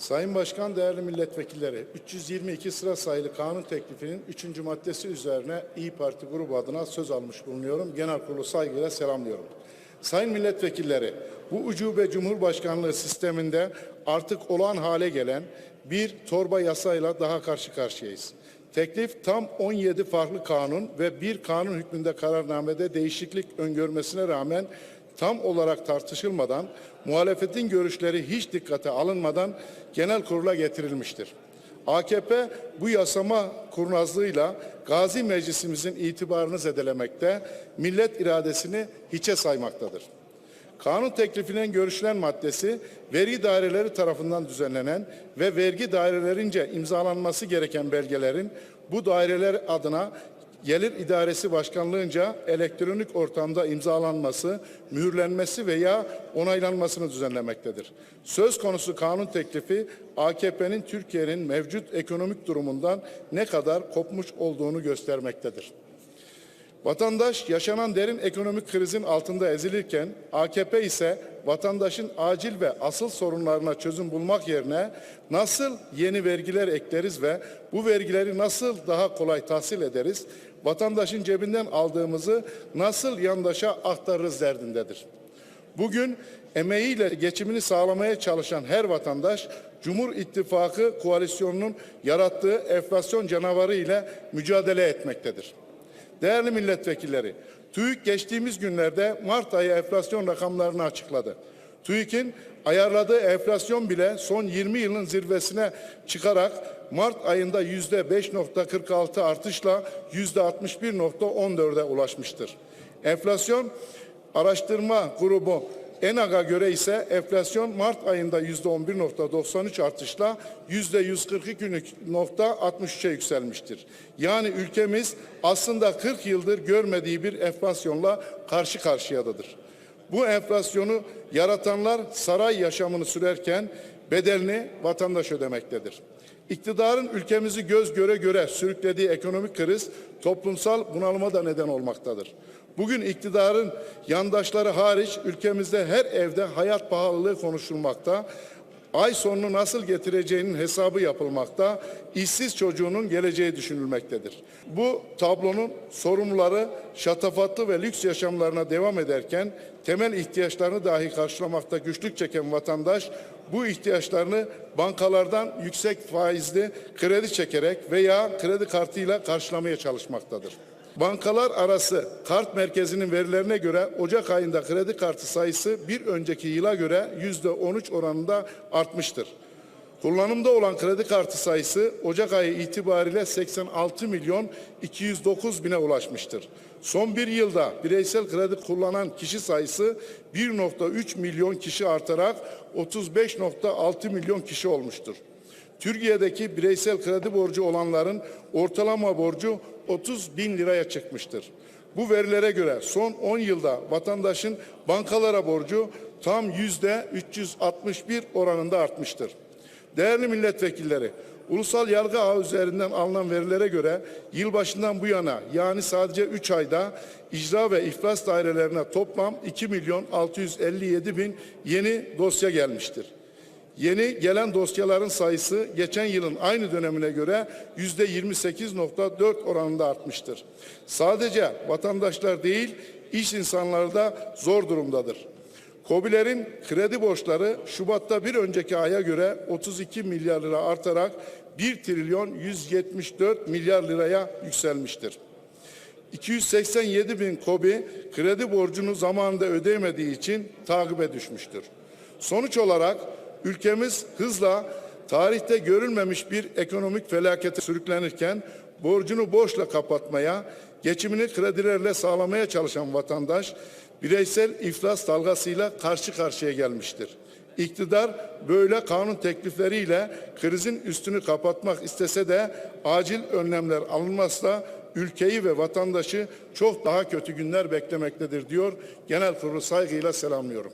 Sayın Başkan, değerli milletvekilleri, 322 sıra sayılı kanun teklifinin 3. maddesi üzerine İyi Parti grubu adına söz almış bulunuyorum. Genel kurulu saygıyla selamlıyorum. Sayın milletvekilleri, bu ucube Cumhurbaşkanlığı sisteminde artık olağan hale gelen bir torba yasayla daha karşı karşıyayız. Teklif tam 17 farklı kanun ve bir kanun hükmünde kararnamede değişiklik öngörmesine rağmen tam olarak tartışılmadan, muhalefetin görüşleri hiç dikkate alınmadan genel kurula getirilmiştir. AKP bu yasama kurnazlığıyla Gazi Meclisimizin itibarını zedelemekte, millet iradesini hiçe saymaktadır. Kanun teklifinin görüşülen maddesi vergi daireleri tarafından düzenlenen ve vergi dairelerince imzalanması gereken belgelerin bu daireler adına Gelir İdaresi Başkanlığınca elektronik ortamda imzalanması, mühürlenmesi veya onaylanmasını düzenlemektedir. Söz konusu kanun teklifi AKP'nin Türkiye'nin mevcut ekonomik durumundan ne kadar kopmuş olduğunu göstermektedir. Vatandaş yaşanan derin ekonomik krizin altında ezilirken AKP ise vatandaşın acil ve asıl sorunlarına çözüm bulmak yerine nasıl yeni vergiler ekleriz ve bu vergileri nasıl daha kolay tahsil ederiz, vatandaşın cebinden aldığımızı nasıl yandaşa aktarırız derdindedir. Bugün emeğiyle geçimini sağlamaya çalışan her vatandaş Cumhur İttifakı koalisyonunun yarattığı enflasyon canavarı ile mücadele etmektedir. Değerli milletvekilleri, TÜİK geçtiğimiz günlerde Mart ayı enflasyon rakamlarını açıkladı. TÜİK'in ayarladığı enflasyon bile son 20 yılın zirvesine çıkarak Mart ayında yüzde 5.46 artışla yüzde 61.14'e ulaşmıştır. Enflasyon araştırma grubu ENAG'a göre ise enflasyon Mart ayında yüzde 11.93 artışla yüzde 142.63'e yükselmiştir. Yani ülkemiz aslında 40 yıldır görmediği bir enflasyonla karşı karşıyadadır. Bu enflasyonu yaratanlar saray yaşamını sürerken bedelini vatandaş ödemektedir. İktidarın ülkemizi göz göre göre sürüklediği ekonomik kriz toplumsal bunalıma da neden olmaktadır. Bugün iktidarın yandaşları hariç ülkemizde her evde hayat pahalılığı konuşulmakta. Ay sonunu nasıl getireceğinin hesabı yapılmakta, işsiz çocuğunun geleceği düşünülmektedir. Bu tablonun sorumluları şatafatlı ve lüks yaşamlarına devam ederken temel ihtiyaçlarını dahi karşılamakta güçlük çeken vatandaş bu ihtiyaçlarını bankalardan yüksek faizli kredi çekerek veya kredi kartıyla karşılamaya çalışmaktadır. Bankalar arası kart merkezinin verilerine göre Ocak ayında kredi kartı sayısı bir önceki yıla göre yüzde 13 oranında artmıştır. Kullanımda olan kredi kartı sayısı Ocak ayı itibariyle 86 milyon 209 bine ulaşmıştır. Son bir yılda bireysel kredi kullanan kişi sayısı 1.3 milyon kişi artarak 35.6 milyon kişi olmuştur. Türkiye'deki bireysel kredi borcu olanların ortalama borcu 30 bin liraya çıkmıştır. Bu verilere göre son 10 yılda vatandaşın bankalara borcu tam yüzde 361 oranında artmıştır. Değerli milletvekilleri, ulusal yargı ağı üzerinden alınan verilere göre yılbaşından bu yana yani sadece 3 ayda icra ve iflas dairelerine toplam 2 milyon 657 bin yeni dosya gelmiştir. Yeni gelen dosyaların sayısı geçen yılın aynı dönemine göre yüzde 28.4 oranında artmıştır. Sadece vatandaşlar değil, iş insanları da zor durumdadır. KOBİ'lerin kredi borçları Şubat'ta bir önceki aya göre 32 milyar lira artarak 1 trilyon 174 milyar liraya yükselmiştir. 287 bin KOBİ kredi borcunu zamanında ödeyemediği için takibe düşmüştür. Sonuç olarak ülkemiz hızla tarihte görülmemiş bir ekonomik felakete sürüklenirken borcunu borçla kapatmaya, geçimini kredilerle sağlamaya çalışan vatandaş bireysel iflas dalgasıyla karşı karşıya gelmiştir. İktidar böyle kanun teklifleriyle krizin üstünü kapatmak istese de acil önlemler alınmazsa ülkeyi ve vatandaşı çok daha kötü günler beklemektedir diyor. Genel kurulu saygıyla selamlıyorum.